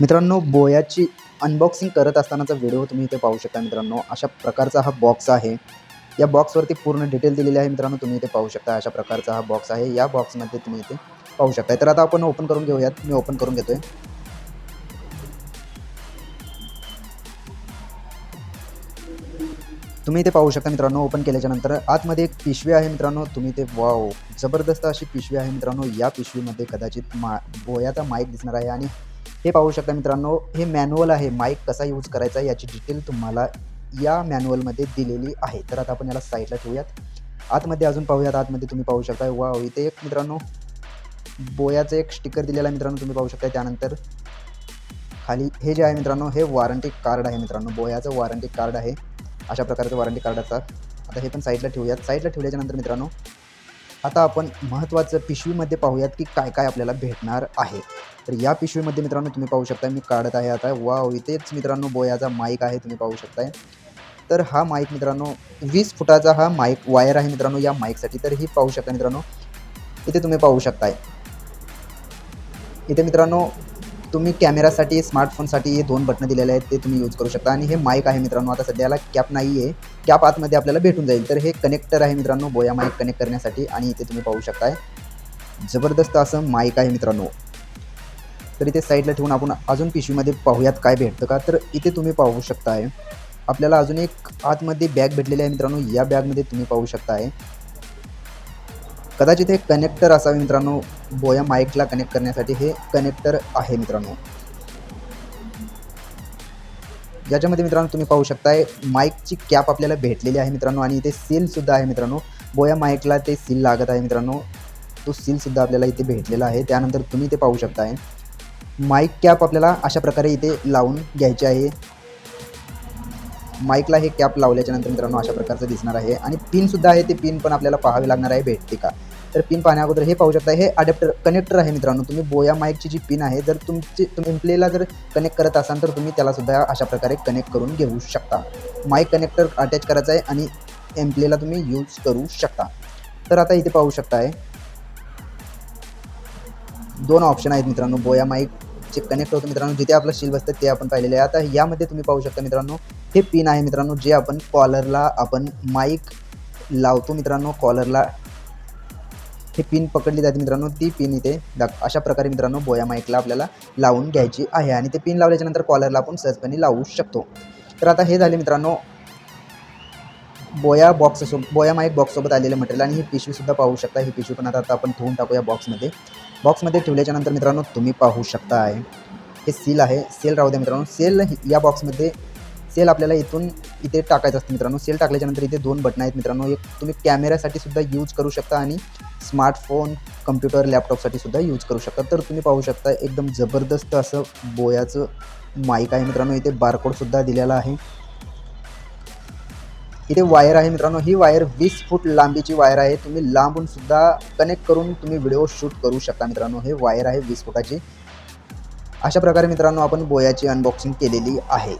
मित्रांनो बोयाची अनबॉक्सिंग करत असतानाचा व्हिडिओ तुम्ही इथे पाहू शकता मित्रांनो. अशा प्रकारचा हा बॉक्स आहे. या बॉक्सवरती पूर्ण डिटेल दिलेली आहे मित्रांनो तुम्ही इथे पाहू शकता. अशा प्रकारचा हा बॉक्स आहे. या बॉक्समध्ये तुम्ही इथे पाहू शकता तर आता आपण ओपन करून घेऊयात. मी ओपन करून घेतोय. तुम्ही इथे पाहू शकता मित्रांनो ओपन केल्याच्यानंतर आतमध्ये एक पिशवी आहे मित्रांनो. तुम्ही ते वाव जबरदस्त अशी पिशवी आहे मित्रांनो. या पिशवीमध्ये कदाचित मा बोयाचा माईक दिसणार आहे आणि हे पाहू शकता मित्रांनो हे मॅन्युअल आहे. माईक कसा यूज करायचा याची डिटेल तुम्हाला या मॅन्युअलमध्ये दिलेली आहे. तर आता आपण याला साईडला ठेवूयात. आतमध्ये अजून पाहूयात. आतमध्ये तुम्ही पाहू शकता वाव इथे एक मित्रांनो बोयाचं एक स्टिकर दिलेला आहे मित्रांनो तुम्ही पाहू शकता. त्यानंतर खाली हे जे आहे मित्रांनो हे वॉरंटी कार्ड आहे मित्रांनो. बोयाचं वॉरंटी कार्ड आहे. अशा प्रकारचं वॉरंटी कार्ड असतात. आता हे पण साईडला ठेवूयात. साईडला ठेवल्याच्यानंतर मित्रांनो आता आपण महत्त्वाचं पिशवीमध्ये पाहूयात की काय काय आपल्याला भेटणार आहे. तर या पिशवीमध्ये मित्रांनो तुम्ही पाहू शकता मी काढत आहे आता. वाव इथेच मित्रांनो बोयाचा माईक आहे तुम्ही पाहू शकताय. तर हा माईक मित्रांनो वीस फुटाचा हा माईक वायर आहे मित्रांनो या माईकसाठी तर ही पाहू शकता मित्रांनो इथे तुम्ही पाहू शकताय. इथे मित्रांनो तुम्ही कॅमेरासाठी स्मार्टफोनसाठी हे दोन बटणं दिलेले आहेत ते तुम्ही यूज करू शकता. आणि हे माईक आहे मित्रांनो आता सध्याला कॅप नाही आहे कॅप आतमध्ये आपल्याला भेटून जाईल. तर हे कनेक्टर आहे मित्रांनो बोया माईक कनेक्ट करण्यासाठी आणि इथे तुम्ही पाहू शकताय. जबरदस्त असं माईक आहे मित्रांनो. तर इथे साईडला ठेवून आपण अजून पिशवीमध्ये पाहूयात काय भेटतं का. तर इथे तुम्ही पाहू शकताय आपल्याला अजून एक आतमध्ये बॅग भेटलेली आहे मित्रांनो. या बॅगमध्ये तुम्ही पाहू शकताय. कदाचित हे कनेक्टर असावे मित्रांनो. बोया माईकला कनेक्ट करण्यासाठी हे कनेक्टर आहे मित्रांनो. याच्यामध्ये मित्रांनो तुम्ही पाहू शकताय माईकची कॅप आपल्याला भेटलेली आहे मित्रांनो आणि इथे सीलसुद्धा आहे मित्रांनो. बोया माईकला ते सील लागत आहे मित्रांनो. तो सीलसुद्धा आपल्याला इथे भेटलेला आहे. त्यानंतर तुम्ही ते पाहू शकताय. माईक कॅप आपल्याला अशा प्रकारे इथे लावून घ्यायची आहे. माईकला हे कॅप लावल्याच्या नंतर मित्रांनो अशा प्रकारचं दिसणार आहे. आणि पिनसुद्धा आहे ते पिन पण आपल्याला पाहावे लागणार आहे. भेटते का? तर पिन पाहण्या अगोदर हे पाहू शकता हे अडॅप्टर कनेक्टर आहे मित्रांनो. तुम्ही बोया माईकची जी पिन आहे जर तुमची तुम्ही इम्प्लेला जर कनेक्ट करत असाल तर तुम्ही त्याला सुद्धा अशा प्रकारे कनेक्ट करून घेऊ शकता. माईक कनेक्टर अटॅच करायचं आहे आणि एम्प्लेला तुम्ही यूज करू शकता. तर आता इथे पाहू शकताय दोन ऑप्शन आहेत मित्रांनो बोया माईक जे कनेक्ट होतं मित्रांनो जिथे आपलं शिल बसतं ते आपण पाहिलेलं आहे. आता यामध्ये तुम्ही पाहू शकता मित्रांनो हे पिन आहे मित्रांनो जे आपण कॉलरला आपण माईक लावतो मित्रांनो कॉलरला हे पिन पकडली जाते मित्रांनो ती पिन इथे दाख अशा प्रकारे मित्रांनो बोया माईकला आपल्याला लावून घ्यायची आहे आणि ते पिन लावल्याच्यानंतर कॉलरला आपण सहजपणे लावू शकतो. तर आता हे झाले मित्रांनो बोया बॉक्ससोबत बोया माईक बॉक्ससोबत आलेलं मटेरियल आणि ही पिशवीसुद्धा पाहू शकता. ही पिशवी पण आता आता आपण ठेवून टाकूया बॉक्समध्ये बॉक्समध्ये ठेवल्याच्यानंतर मित्रांनो तुम्ही पाहू शकता आहे हे सील आहे. सेल राहू द्या मित्रांनो. सेल या बॉक्समध्ये सेल आपल्याला इथून इथे टाकायचं असतं मित्रांनो. सेल टाकल्याच्यानंतर इथे दोन बटणं आहेत मित्रांनो. एक तुम्ही कॅमेऱ्यासाठी सुद्धा यूज करू शकता आणि स्मार्टफोन कम्प्युटर लॅपटॉपसाठी सुद्धा यूज करू शकता. तर तुम्ही पाहू शकता एकदम जबरदस्त असं बोयाचं माईक आहे मित्रांनो. इथे बारकोडसुद्धा दिलेला आहे. इथे वायर आहे मित्रांनो. ही वायर वीस फूट लांबीची वायर आहे. तुम्ही लांबून सुद्धा कनेक्ट करून तुम्ही व्हिडिओ शूट करू शकता मित्रांनो. हे वायर आहे वीस फुटाची. अशा प्रकारे मित्रांनो आपण बोयाची अनबॉक्सिंग केलेली आहे.